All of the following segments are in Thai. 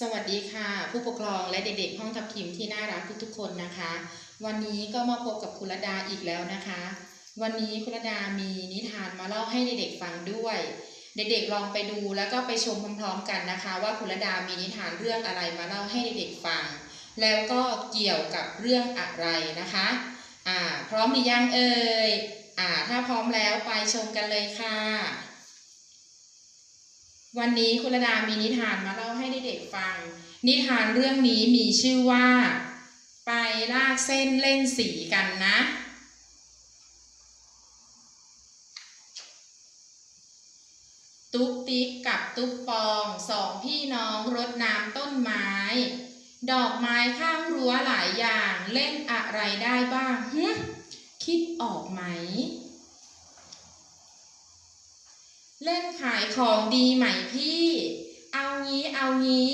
สวัสดีค่ะ ผู้ปกครองและเด็กๆห้องทับทิมที่น่ารักทุกๆคนนะคะ วันนี้ก็มาพบกับคุณรดาอีกแล้วนะคะ วันนี้คุณรดามีนิทานมาเล่าให้เด็กๆฟังด้วย เด็กๆลองไปดูแล้วก็ไปชมพร้อมๆกันนะคะ ว่าคุณรดามีนิทานเรื่องอะไรมาเล่าให้เด็กๆฟัง แล้วก็เกี่ยวกับเรื่องอะไรนะคะอ่าพร้อมหรือยังเอ่ยอ่าถ้าพร้อมแล้วไปชมกันเลยค่ะ วันนี้คุณระดามีนิทานมาเล่าให้เด็กๆฟัง นิทานเรื่องนี้มีชื่อว่า ไปลากเส้นเล่นสีกันนะ ตุ๊กติ๊กกับตุ๊กปองสองพี่น้องรดน้ำต้นไม้ ดอกไม้ข้างรั้วหลายอย่างเล่นอะไรได้บ้างฮึคิดออกไหม เล่นขายของดีไหมพี่ เอางี้เอางี้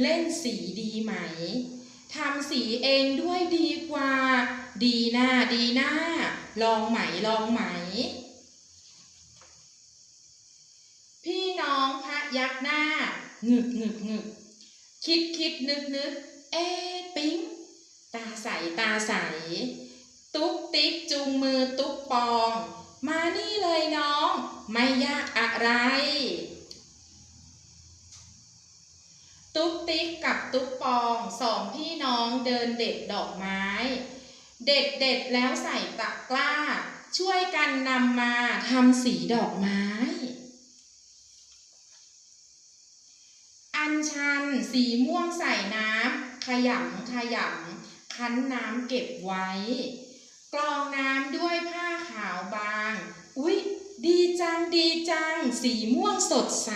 เล่นสีดีไหม ทำสีเองด้วยดีกว่า ดีหน้าดีหน้า ลองไหมลองไหม พี่น้องพระยักหน้า งึกงึกงึก คิดคิดนึกนึก เอ๊ะปิ๊ง ตาใสตาใส ตุ๊กติ๊กจูงมือตุ๊กปอง มานี่เลยน้อง ไม่ยากอะไร ตุ๊กติ๊กกับตุ๊กปองสองพี่น้องเดินเด็ดดอกไม้ เด็ดเด็ดแล้วใส่ตะกร้า ช่วยกันนำมาทำสีดอกไม้ อัญชันสีม่วงใส่น้ำขยำขยำคั้นน้ำเก็บไว้ กรองน้ำด้วยผ้าขาวบาง อุ๊ย ดีจัง ดีจัง สีม่วงสดใส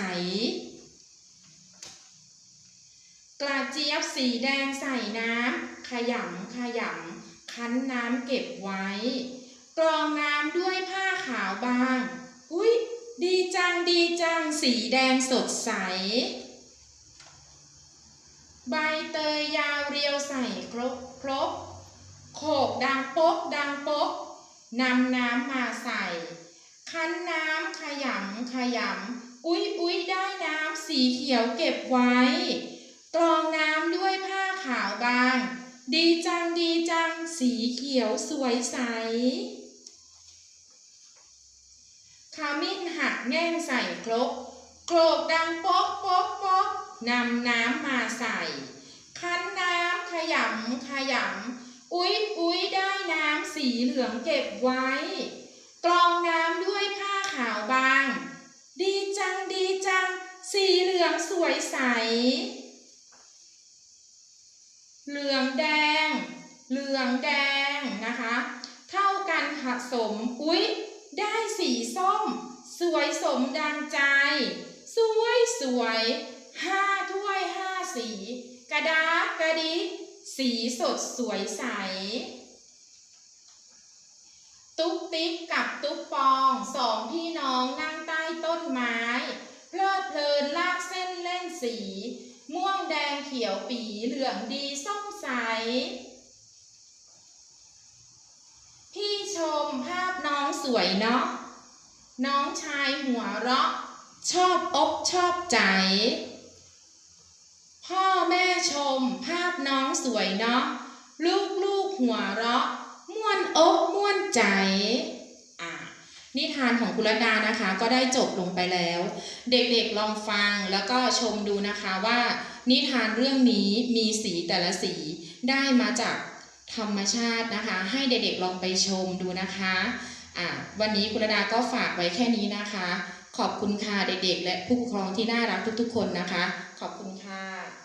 กระเจี๊ยบสีแดงใส่น้ำ ขยำขยำคั้นน้ำเก็บไว้ กรองน้ำด้วยผ้าขาวบาง อุ๊ย ดีจัง ดีจัง สีแดงสดใส ใบเตยยาวเรียวใส่ครบครบ โขกดังโป๊กดังโป๊กนำน้ำมาใส่ คั้นน้ำขยำขยำอุ๊ยอุ๊ยได้น้ำสีเขียวเก็บไว้ กรองน้ำด้วยผ้าขาวบาง ดีจังดีจังสีเขียวสวยใสขมิ้นหักแง่งใส่ครกโกรกดังโป๊กโป๊กโป๊กนำน้ำมาใส่ คั้นน้ำขยำขยำ อุ๊ยอุ๊ยได้น้ำสีเหลืองเก็บไว้ กรองน้ำด้วยผ้าขาวบาง ดีจังดีจัง สีเหลืองสวยใส เหลืองแดง เหลืองแดงนะคะ เท่ากันผสม อุ๊ย ได้สีส้ม สวยสมดังใจ สวยสวยห้าถ้วยห้าสี กระดาษกระดิก สีสดสวยใส ตุ๊กติ๊กกับตุ๊กปองสองพี่น้องนั่งใต้ต้นไม้ เพลิดเพลินลากเส้นเล่นสี ม่วงแดงเขียวปีเหลืองดีส้มใส พี่ชมภาพน้องสวยเนาะน้องชายหัวเราะ ชอบอกชอบใจ พ่อแม่ชม ภาพน้องสวยเนาะลูกลูกหัวเราะ ม่วนอกม่วนใจอ่านิทานของกุลดานะคะก็ได้จบลงไปแล้ว เด็กๆลองฟังแล้วก็ชมดูนะคะว่า นิทานเรื่องนี้มีสีแต่ละสีได้มาจากธรรมชาตินะคะ ให้เด็กๆลองไปชมดูนะคะอ่าวันนี้กุลดาก็ฝากไว้แค่นี้นะคะ ขอบคุณค่ะเด็กๆ และผู้ปกครองที่น่ารักทุกๆ คนนะคะ ขอบคุณค่ะ